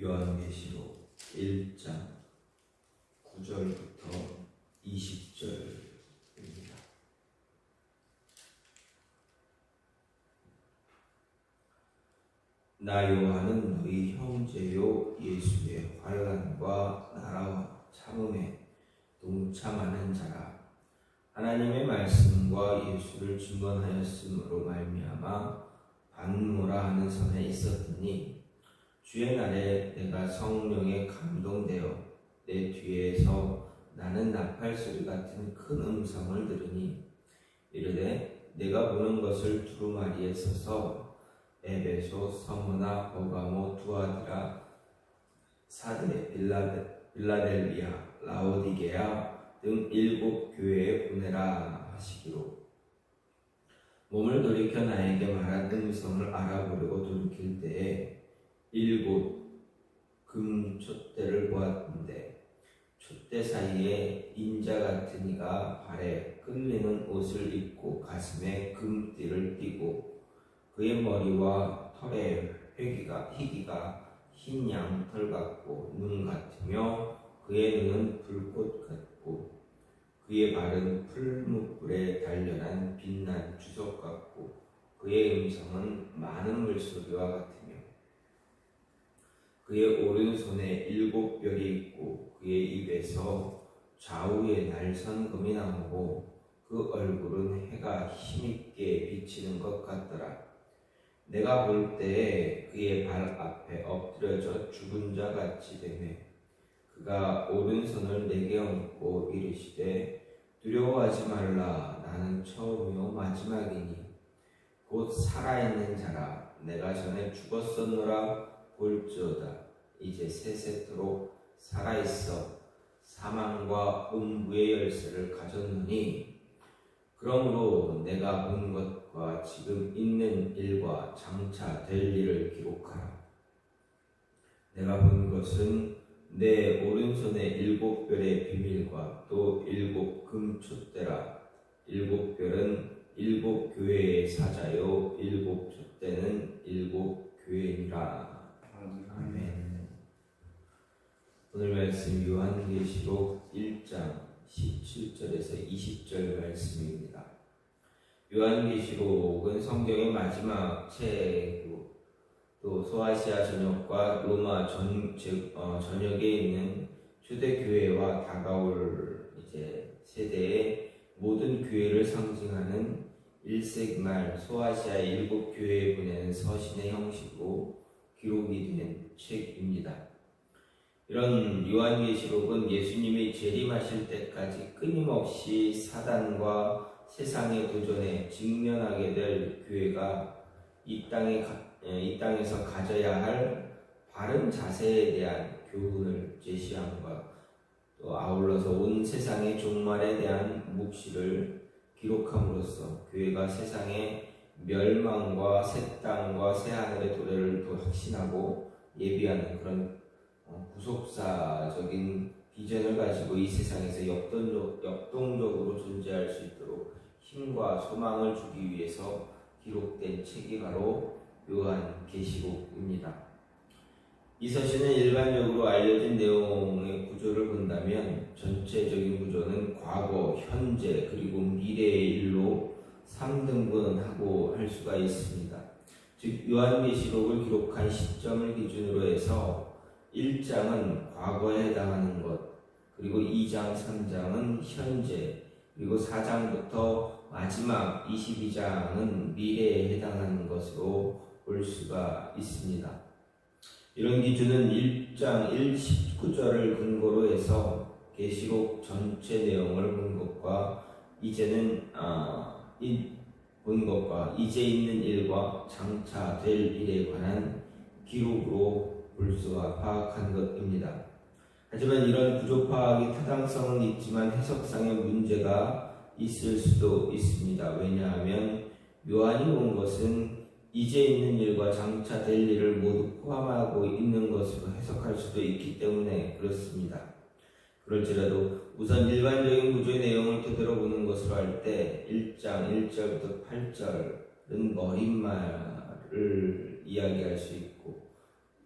요한계시록 1장 9절부터 20절입니다. 나 요한은 너희 형제요 예수의 환란과 나라와 참음에 동참하는 자라 하나님의 말씀과 예수를 증언하였으므로 말미암아 반모라 하는 선에 있었더니 주의 날에 내가 성령에 감동되어 내 뒤에서 나는 나팔 소리 같은 큰 음성을 들으니 이르되 내가 보는 것을 두루마리에 서서 에베소, 서머나, 버가모, 두아드라, 사데, 빌라데, 빌라델비아, 라오디게아 등 일곱 교회에 보내라 하시기로. 몸을 돌이켜 나에게 말한 음성을 알아보려고 돌이킬 때에 일곱 금 촛대를 보았는데 촛대 사이에 인자 같은 이가 발에 끌리는 옷을 입고 가슴에 금띠를 띠고 그의 머리와 털에 회기가 희기가 흰 양 털 같고 눈 같으며 그의 눈은 불꽃 같고 그의 발은 풀무불에 단련한 빛난 주석 같고 그의 음성은 많은 물소리와 같으며 그의 오른손에 일곱 별이 있고 그의 입에서 좌우에 날선 금이 나오고 그 얼굴은 해가 힘있게 비치는 것 같더라. 내가 볼 때에 그의 발 앞에 엎드려져 죽은 자 같이 되매 그가 오른손을 내게 얹고 이르시되 두려워하지 말라. 나는 처음이요 마지막이니. 곧 살아있는 자라. 내가 전에 죽었었노라 볼지어다. 이제 세세토록 살아있어 사망과 음부의 열쇠를 가졌노니 그러므로 내가 본 것과 지금 있는 일과 장차 될 일을 기록하라. 내가 본 것은 내 오른손에 일곱 별의 비밀과 또 일곱 금촛대라. 일곱 별은 일곱 교회의 사자요 일곱 촛대는 일곱 교회니라 아멘. 오늘 말씀 요한계시록 1장 17절에서 20절 말씀입니다. 요한계시록은 성경의 마지막 책이고 또 소아시아 전역과 로마 전, 즉, 어, 전역에 있는 초대교회와 다가올 이제 세대의 모든 교회를 상징하는 1세기 말 소아시아 일곱 교회에 보내는 서신의 형식으로 기록이 된 책입니다. 이런 요한계시록은 예수님이 재림하실 때까지 끊임없이 사단과 세상의 도전에 직면하게 될 교회가 이 땅에 가, 이 땅에서 가져야 할 바른 자세에 대한 교훈을 제시함과 또 아울러서 온 세상의 종말에 대한 묵시를 기록함으로써 교회가 세상의 멸망과 새 땅과 새 하늘의 도래를 또 확신하고 예비하는 그런 어, 구속사적인 비전을 가지고 이 세상에서 역동적, 역동적으로 존재할 수 있도록 힘과 소망을 주기 위해서 기록된 책이 바로 요한 계시록입니다. 이 서신은 일반적으로 알려진 내용의 구조를 본다면 전체적인 구조는 과거, 현재, 그리고 미래의 일로 3등분하고 할 수가 있습니다. 즉 요한계시록을 기록한 시점을 기준으로 해서 1장은 과거에 해당하는 것, 그리고 2장, 3장은 현재, 그리고 4장부터 마지막 22장은 미래에 해당하는 것으로 볼 수가 있습니다. 이런 기준은 1장 1, 19절을 근거로 해서 계시록 전체 내용을 본 것과 이제는 아, 본 것과 이제 있는 일과 장차 될 일에 관한 기록으로 볼 수가 파악한 것입니다. 하지만 이런 구조 파악이 타당성은 있지만 해석상의 문제가 있을 수도 있습니다. 왜냐하면 요한이 본 것은 이제 있는 일과 장차 될 일을 모두 포함하고 있는 것으로 해석할 수도 있기 때문에 그렇습니다. 그럴지라도 우선 일반적인 구조의 내용을 토대로 보는 것으로 할 때 1장 1절부터 8절은 머릿말을 이야기할 수 있고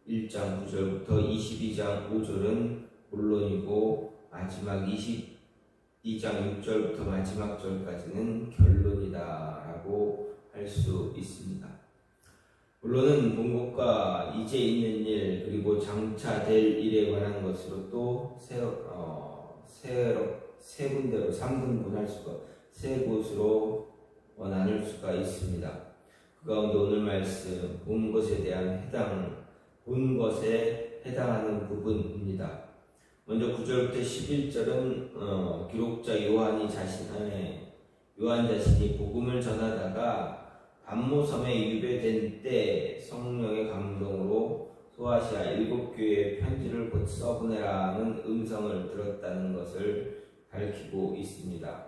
1장 9절부터 22장 5절은 본론이고 마지막 22장 6절부터 마지막 절까지는 결론이다라고 할 수 있습니다. 본론은 본 것과 이제 있는 일 그리고 장차 될 일에 관한 것으로 또세 어, 세, 세 군데로 3등분할 수가 세 곳으로 어, 나눌 수가 있습니다. 그 가운데 오늘 말씀 본 것에 대한 해당 본 것에 해당하는 부분입니다. 먼저 9절부터 11절은 어, 기록자 요한이 자신의 요한 자신이 복음을 전하다가 반모섬에 유배된 때 성령의 감동으로 소아시아 일곱 교회에 편지를 곧 써보내라는 음성을 들었다는 것을 밝히고 있습니다.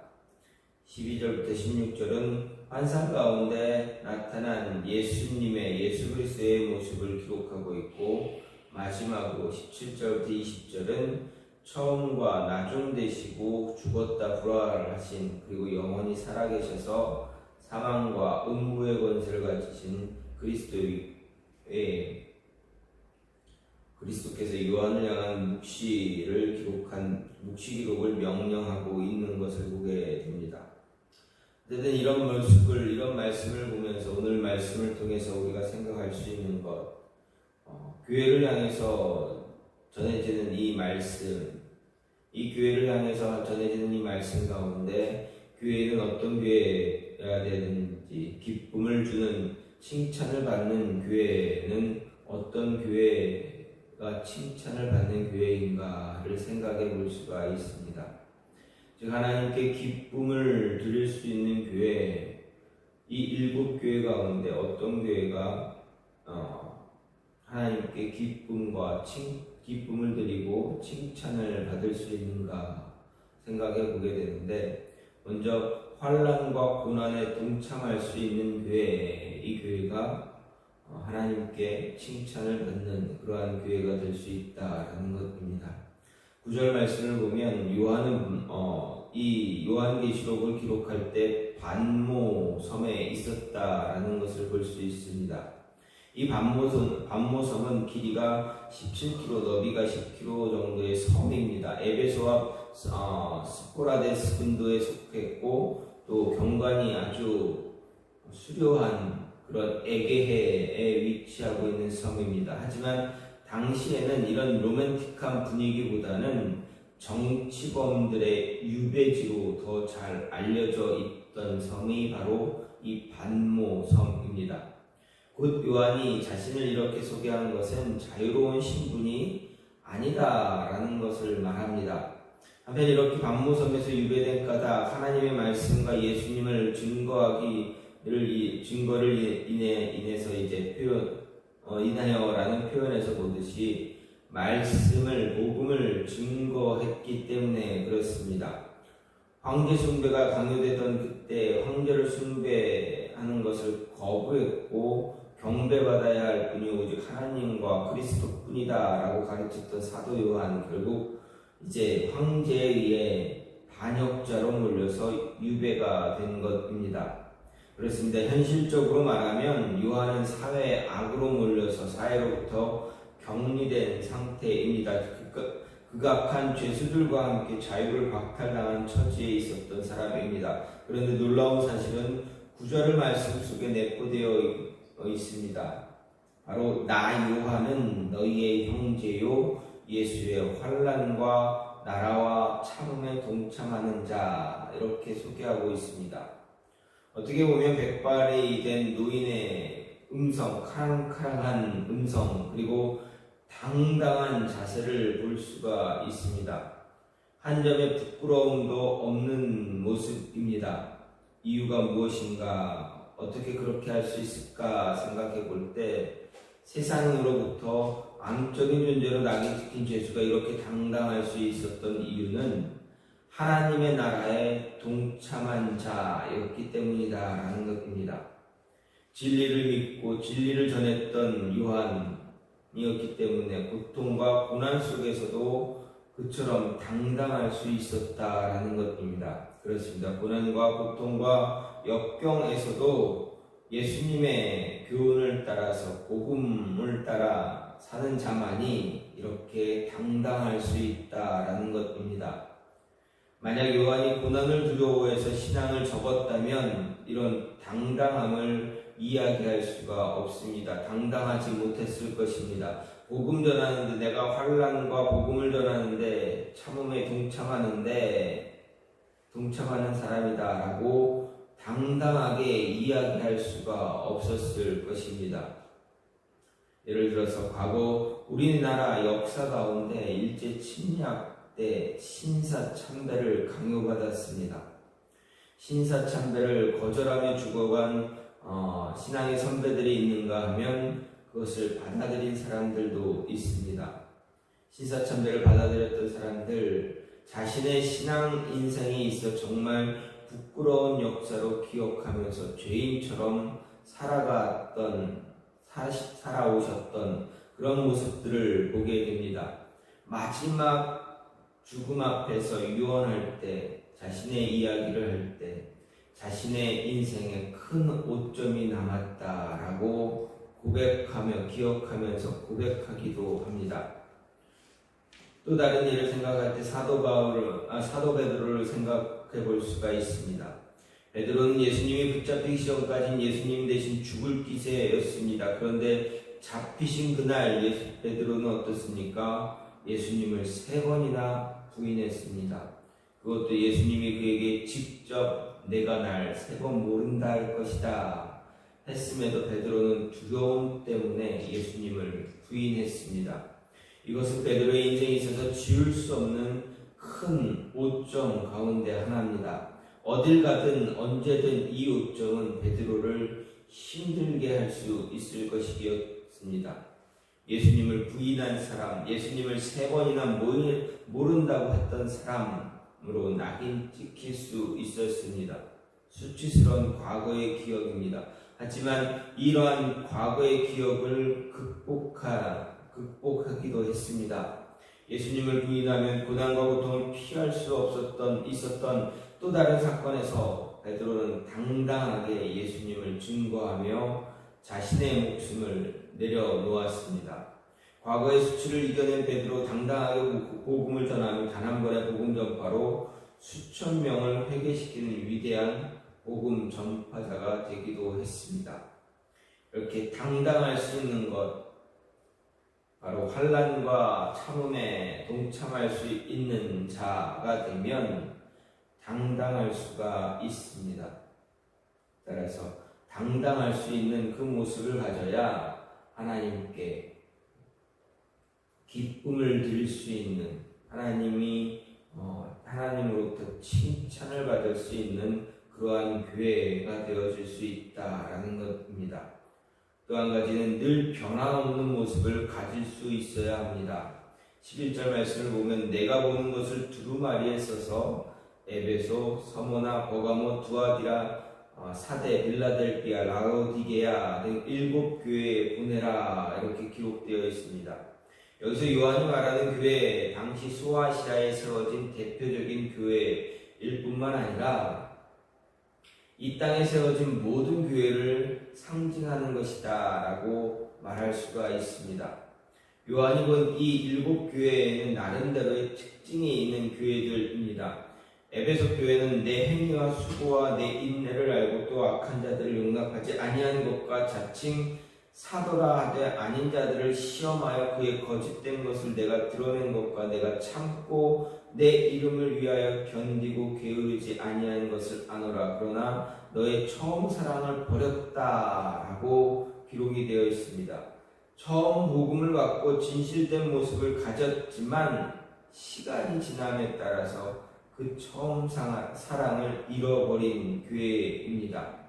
12절부터 16절은 환상 가운데 나타난 예수님의 예수 그리스도의 모습을 기록하고 있고 마지막으로 17절부터 20절은 처음과 나중 되시고 죽었다 부활하신 그리고 영원히 살아계셔서 사망과 음부의 권세를 가지신 그리스도의 그리스도께서 요한을 향한 묵시를 기록한 묵시 기록을 명령하고 있는 것을 보게 됩니다. 어쨌든 이런 모습을 이런 말씀을 보면서 오늘 말씀을 통해서 우리가 생각할 수 있는 것 어, 교회를 향해서 전해지는 이 말씀 이 교회를 향해서 전해지는 이 말씀 가운데 교회는 어떤 교회 여야 되는지 기쁨을 주는 칭찬을 받는 교회는 어떤 교회가 칭찬을 받는 교회인가를 생각해 볼 수가 있습니다. 즉 하나님께 기쁨을 드릴 수 있는 교회 이 일곱 교회 가운데 어떤 교회가 어, 하나님께 기쁨과 칭, 기쁨을 드리고 칭찬을 받을 수 있는가 생각해 보게 되는데 먼저 환란과 고난에 동참할 수 있는 교회 이 교회가 어, 하나님께 칭찬을 받는 그러한 교회가 될 수 있다라는 것입니다. 구절 말씀을 보면 요한은 어, 이 요한계시록을 기록할 때 반모 섬에 있었다라는 것을 볼 수 있습니다. 이 반모섬, 반모섬은 길이가 17km, 너비가 10km 정도의 섬입니다. 에베소와 어, 스포라데스 근도에 속했고 또 경관이 아주 수려한 그런 에게해에 위치하고 있는 섬입니다. 하지만 당시에는 이런 로맨틱한 분위기보다는 정치범들의 유배지로 더 잘 알려져 있던 섬이 바로 이 반모 섬입니다. 곧 요한이 자신을 이렇게 소개한 것은 자유로운 신분이 아니다라는 것을 말합니다. 한편 이렇게 반모섬에서 유배된 까닭 하나님의 말씀과 예수님을 증거하기를 증거를 인해 인해서 이제 표현 어, 인하여라는 표현에서 보듯이 말씀을 복음을 증거했기 때문에 그렇습니다. 황제 숭배가 강요되던 그때 황제를 숭배하는 것을 거부했고 경배받아야 할 분이 오직 하나님과 그리스도뿐이다라고 가르쳤던 사도 요한 결국 이제 황제에 의해 반역자로 몰려서 유배가 된 것입니다. 그렇습니다. 현실적으로 말하면 요한은 사회의 악으로 몰려서 사회로부터 격리된 상태입니다. 그, 극악한 죄수들과 함께 자유를 박탈당한 처지에 있었던 사람입니다. 그런데 놀라운 사실은 구절의 말씀 속에 내포되어 있습니다. 바로 나 요한은 너희의 형제요 예수의 환란과 나라와 참음에 동참하는 자 이렇게 소개하고 있습니다. 어떻게 보면 백발이 된 노인의 음성, 카랑카랑한 음성, 그리고 당당한 자세를 볼 수가 있습니다. 한 점의 부끄러움도 없는 모습입니다. 이유가 무엇인가, 어떻게 그렇게 할 수 있을까 생각해 볼 때 세상으로부터 암적인 존재로 낙인 찍힌 죄수가 이렇게 당당할 수 있었던 이유는 하나님의 나라에 동참한 자였기 때문이다라는 것입니다. 진리를 믿고 진리를 전했던 요한이었기 때문에 고통과 고난 속에서도 그처럼 당당할 수 있었다라는 것입니다. 그렇습니다. 고난과 고통과 역경에서도 예수님의 교훈을 따라서 복음을 따라 사는 자만이 이렇게 당당할 수 있다라는 것입니다. 만약 요한이 고난을 두려워해서 신앙을 접었다면 이런 당당함을 이야기할 수가 없습니다. 당당하지 못했을 것입니다. 복음 전하는데 내가 환란과 복음을 전하는데 참음에 동참하는데 동참하는 사람이다라고 당당하게 이야기할 수가 없었을 것입니다. 예를 들어서 과거 우리나라 역사 가운데 일제 침략 때 신사 참배를 강요받았습니다. 신사 참배를 거절하며 죽어간 어, 신앙의 선배들이 있는가 하면 그것을 받아들인 사람들도 있습니다. 신사 참배를 받아들였던 사람들 자신의 신앙 인생에 있어 정말 부끄러운 역사로 기억하면서 죄인처럼 살아갔던 사- 살아오셨던 그런 모습들을 보게 됩니다. 마지막 죽음 앞에서 유언할 때 자신의 이야기를 할 때 자신의 인생에 큰 오점이 남았다라고 고백하며 기억하면서 고백하기도 합니다. 또 다른 일을 생각할 때 사도 바울을 아, 사도 베드로를 생각 해 볼 수가 있습니다. 베드로는 예수님이 붙잡히기 전까지는 예수님 대신 죽을 기세였습니다. 그런데 잡히신 그날 예수, 베드로는 어떻습니까? 예수님을 세 번이나 부인했습니다. 그것도 예수님이 그에게 직접 내가 날 세 번 모른다 할 것이다 했음에도 베드로는 두려움 때문에 예수님을 부인했습니다. 이것은 베드로의 인생에 있어서 지울 수 없는 큰 오점 가운데 하나입니다. 어딜 가든 언제든 이 오점은 베드로를 힘들게 할 수 있을 것이었습니다. 예수님을 부인한 사람, 예수님을 세 번이나 모른다고 했던 사람으로 낙인 찍힐 수 있었습니다. 수치스러운 과거의 기억입니다. 하지만 이러한 과거의 기억을 극복하, 극복하기도 했습니다. 예수님을 부인하면 고난과 고통을 피할 수 없었던 있었던 또 다른 사건에서 베드로는 당당하게 예수님을 증거하며 자신의 목숨을 내려놓았습니다. 과거의 수치를 이겨낸 베드로 당당하게 복음을 전하며 단 한 번의 복음 전파로 수천 명을 회개시키는 위대한 복음 전파자가 되기도 했습니다. 이렇게 당당할 수 있는 것 바로 환란과 참음에 동참할 수 있는 자가 되면 당당할 수가 있습니다. 따라서 당당할 수 있는 그 모습을 가져야 하나님께 기쁨을 드릴 수 있는 하나님이 어, 하나님으로부터 칭찬을 받을 수 있는 그러한 교회가 되어질 수 있다라는 것입니다. 또 한 가지는 늘 변함없는 모습을 가질 수 있어야 합니다. 11절 말씀을 보면 내가 보는 것을 두루마리에 써서 에베소, 서모나, 버가모, 두아디라, 어, 사대, 빌라델비아, 라우디게아 등 일곱 교회에 보내라 이렇게 기록되어 있습니다. 여기서 요한이 말하는 교회 당시 소아시아에 세워진 대표적인 교회일 뿐만 아니라 이 땅에 세워진 모든 교회를 상징하는 것이다 라고 말할 수가 있습니다. 요한이 본이 일곱 교회에는 나름대로의 특징이 있는 교회들입니다. 에베소 교회는 내 행위와 수고와 내 인내를 알고 또 악한 자들을 용납하지 아니한 것과 자칭 사도라 하되 아닌 자들을 시험하여 그의 거짓된 것을 내가 드러낸 것과 내가 참고 내 이름을 위하여 견디고 게으르지 아니한 것을 아노라 그러나 너의 처음 사랑을 버렸다라고 기록이 되어 있습니다. 처음 복음을 받고 진실된 모습을 가졌지만 시간이 지남에 따라서 그 처음 상- 사랑을 잃어버린 교회입니다.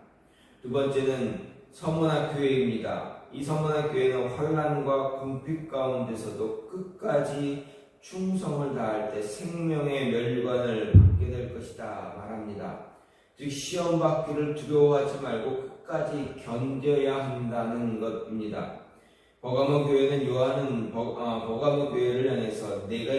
두 번째는 서문화 교회입니다. 이 서문화 교회는 환란과 궁핍 가운데서도 끝까지 충성을 다할 때 생명의 멸관을 받게 될 것이다 말합니다. 즉 시험 받기를 두려워하지 말고 끝까지 견뎌야 한다는 것입니다. 버가모 교회는 요한은 버, 아, 버가모 교회를 향해서 내가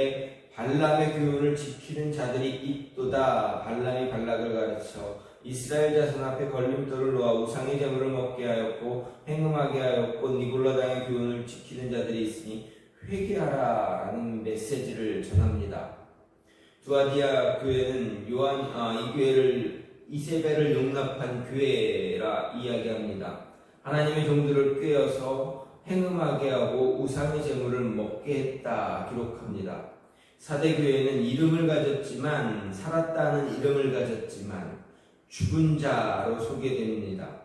발람의 교훈을 지키는 자들이 있도다. 발람이 발락을 가르쳐 이스라엘 자손 앞에 걸림돌을 놓아 우상의 제물을 먹게 하였고 행음하게 하였고 니골라 당의 교훈을 지키는 자들이 있으니 회개하라라는 메시지를 전합니다. 두아디아 교회는 요한 아, 이 교회를 이세벨을 용납한 교회라 이야기합니다. 하나님의 종들을 꿰어서 행음하게 하고 우상의 제물을 먹게 했다 기록합니다. 사대 교회는 이름을 가졌지만 살았다는 이름을 가졌지만 죽은 자로 소개됩니다.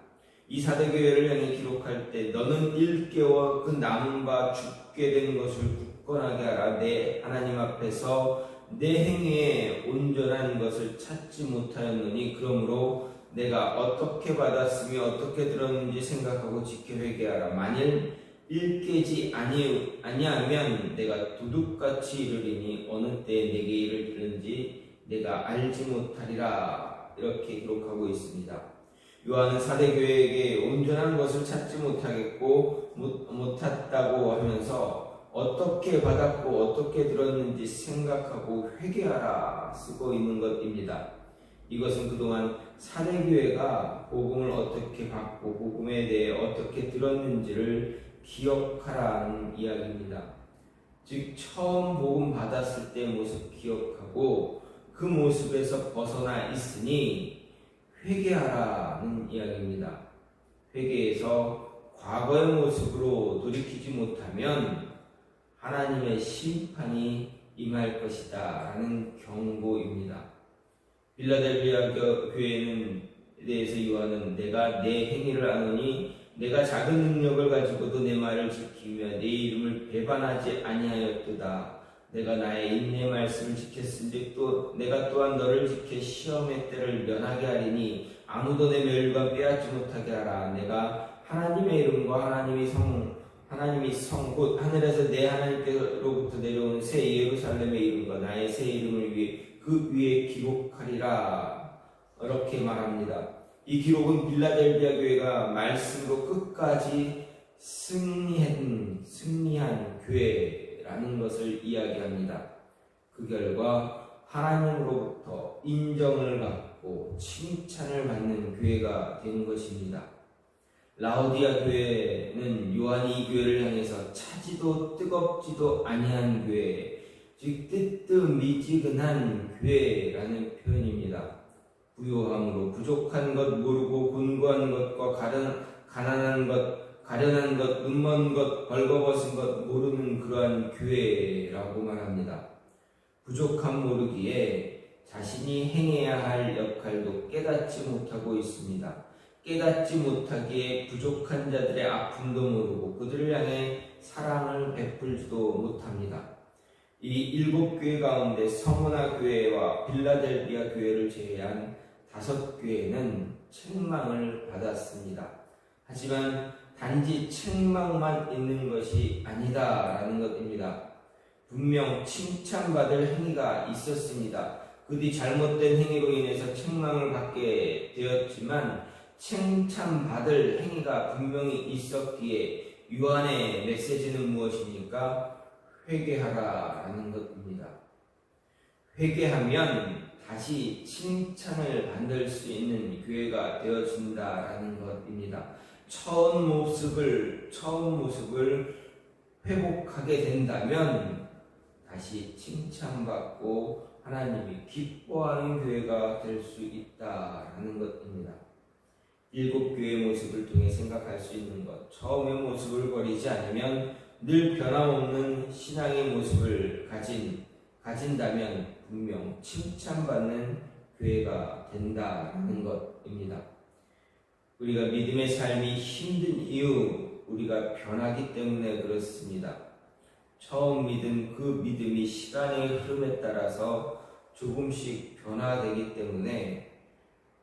이 사대 교회를 향해 기록할 때 너는 일깨워 그 남은 바 죽게 된 것을 굳건하게 하라 내 하나님 앞에서 내 행위에 온전한 것을 찾지 못하였노니 그러므로 내가 어떻게 받았으며 어떻게 들었는지 생각하고 지켜 회개하라 만일 일깨지 아니, 아니하면 내가 도둑같이 이르리니 어느 때에 내게 일을 들은지 내가 알지 못하리라 이렇게 기록하고 있습니다. 요한은 사대교회에게 온전한 것을 찾지 못하겠고 못, 못했다고 하면서 어떻게 받았고 어떻게 들었는지 생각하고 회개하라 쓰고 있는 것입니다. 이것은 그동안 사대교회가 복음을 어떻게 받고 복음에 대해 어떻게 들었는지를 기억하라는 이야기입니다. 즉 처음 복음 받았을 때 모습 기억하고 그 모습에서 벗어나 있으니 회개하라는 이야기입니다. 회개에서 과거의 모습으로 돌이키지 못하면 하나님의 심판이 임할 것이다 라는 경고입니다. 빌라델비아 교회는 대해서 요한은 내가 내 행위를 아노니 내가 작은 능력을 가지고도 내 말을 지키며 내 이름을 배반하지 아니하였도다. 내가 나의 인내 말씀을 지켰은즉 또 내가 또한 너를 지켜 시험의 때를 면하게 하리니 아무도 내 멸관 빼앗지 못하게 하라. 내가 하나님의 이름과 하나님이 성 하나님이 성곧 하늘에서 내 하나님께로부터 내려온 새 예루살렘의 이름과 나의 새 이름을 위해 그 위에 기록하리라. 이렇게 말합니다. 이 기록은 빌라델비아 교회가 말씀으로 끝까지 승리한 승리한 교회 라는 것을 이야기합니다. 그 결과 하나님으로부터 인정을 받고 칭찬을 받는 교회가 된 것입니다. 라오디아 교회는 요한이 이 교회를 향해서 차지도 뜨겁지도 아니한 교회, 즉 뜨뜻미지근한 교회라는 표현입니다. 부요함으로 부족한 것 모르고 곤고한 것과 가난한 것, 가련한 것, 눈먼 것, 벌거벗은 것 모르는 그러한 교회라고 말합니다. 부족함 모르기에 자신이 행해야 할 역할도 깨닫지 못하고 있습니다. 깨닫지 못하기에 부족한 자들의 아픔도 모르고 그들을 향해 사랑을 베풀지도 못합니다. 이 일곱 교회 가운데 서문화 교회와 빌라델비아 교회를 제외한 다섯 교회는 책망을 받았습니다. 하지만 단지 책망만 있는 것이 아니다라는 것입니다. 분명 칭찬받을 행위가 있었습니다. 그뒤 잘못된 행위로 인해서 책망을 받게 되었지만 칭찬받을 행위가 분명히 있었기에 유한의 메시지는 무엇입니까? 회개하라라는 것입니다. 회개하면 다시 칭찬을 받을 수 있는 교회가 되어진다라는 것입니다. 처음 모습을 처음 모습을 회복하게 된다면 다시 칭찬받고 하나님이 기뻐하는 교회가 될 수 있다라는 것입니다. 일곱 교회의 모습을 통해 생각할 수 있는 것. 처음의 모습을 버리지 않으면 늘 변함없는 신앙의 모습을 가진 가진다면 분명 칭찬받는 교회가 된다는 것입니다. 우리가 믿음의 삶이 힘든 이유 우리가 변하기 때문에 그렇습니다. 처음 믿은 그 믿음이 시간의 흐름에 따라서 조금씩 변화되기 때문에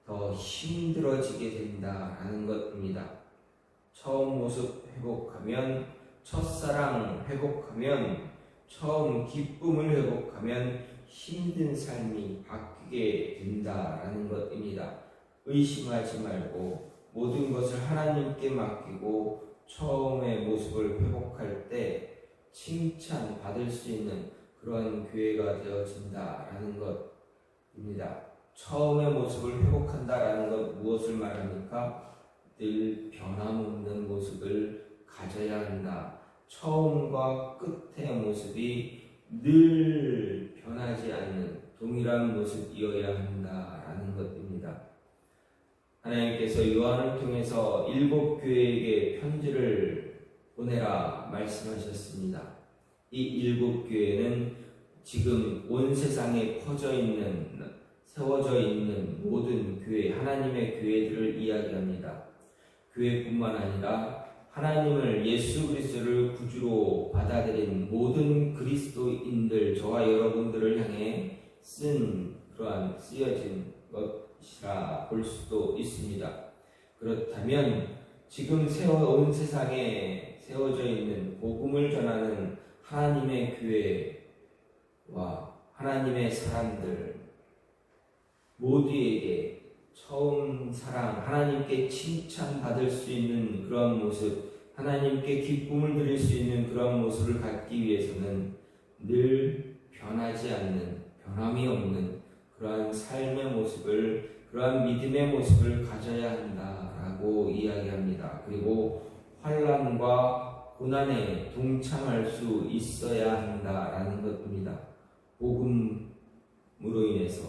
더 힘들어지게 된다라는 것입니다. 처음 모습 회복하면 첫사랑 회복하면 처음 기쁨을 회복하면 힘든 삶이 바뀌게 된다라는 것입니다. 의심하지 말고 모든 것을 하나님께 맡기고 처음의 모습을 회복할 때 칭찬 받을 수 있는 그러한 교회가 되어진다라는 것입니다. 처음의 모습을 회복한다라는 것 무엇을 말합니까? 늘 변함없는 모습을 가져야 한다. 처음과 끝의 모습이 늘 변하지 않는 동일한 모습이어야 것입니다. 하나님께서 요한을 통해서 일곱 교회에게 편지를 보내라 말씀하셨습니다. 이 일곱 교회는 지금 온 세상에 퍼져 있는 세워져 있는 모든 교회 하나님의 교회들을 이야기합니다. 교회뿐만 아니라 하나님을 예수 그리스도를 구주로 받아들인 모든 그리스도인들 저와 여러분들을 향해 쓴 그러한 쓰여진 것 이라 볼 수도 있습니다. 그렇다면 지금 세워 온 세상에 세워져 있는 복음을 전하는 하나님의 교회와 하나님의 사람들 모두에게 처음 사랑, 하나님께 칭찬받을 수 있는 그런 모습, 하나님께 기쁨을 드릴 수 있는 그런 모습을 갖기 위해서는 늘 변하지 않는, 변함이 없는 그러한 삶의 모습을, 그러한 믿음의 모습을 가져야 한다라고 이야기합니다. 그리고 환란과 고난에 동참할 수 있어야 한다라는 것입니다. 복음으로 인해서,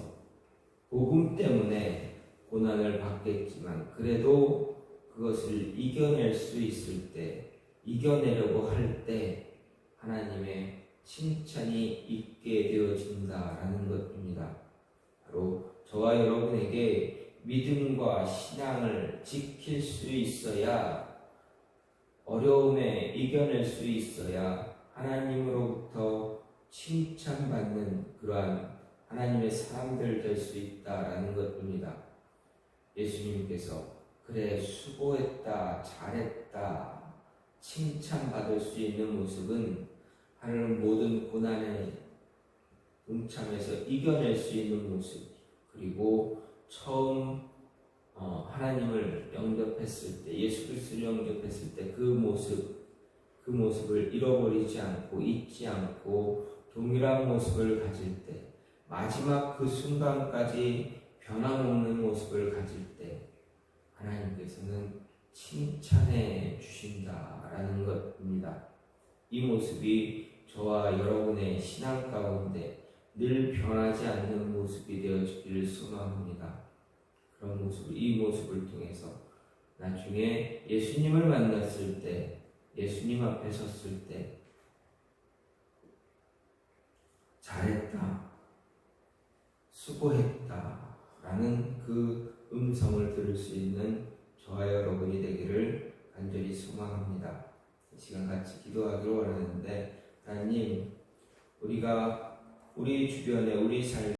복음 때문에 고난을 받겠지만 그래도 그것을 이겨낼 수 있을 때 이겨내려고 할 때 하나님의 칭찬이 있게 되어진다라는 것입니다. 바로 저와 여러분에게 믿음과 신앙을 지킬 수 있어야 어려움에 이겨낼 수 있어야 하나님으로부터 칭찬받는 그러한 하나님의 사람들 될 수 있다라는 것입니다. 예수님께서 그래 수고했다 잘했다 칭찬받을 수 있는 모습은 하나님 모든 고난에 동참해서 이겨낼 수 있는 모습 그리고 처음 어, 하나님을 영접했을 때 예수 그리스도를 영접했을 때 그 모습 그 모습을 잃어버리지 않고 잊지 않고 동일한 모습을 가질 때 마지막 그 순간까지 변함없는 모습을 가질 때 하나님께서는 칭찬해 주신다라는 것입니다. 이 모습이 저와 여러분의 신앙 가운데 늘 변하지 않는 모습이 되어지기를 소망합니다. 그런 모습을 이 모습을 통해서 나중에 예수님을 만났을 때 예수님 앞에 섰을 때 잘했다 수고했다 라는 그 음성을 들을 수 있는 저와 여러분이 되기를 간절히 소망합니다. 이 시간 같이 기도하기로 원하는데 하나님 우리가 우리 주변에 우리 삶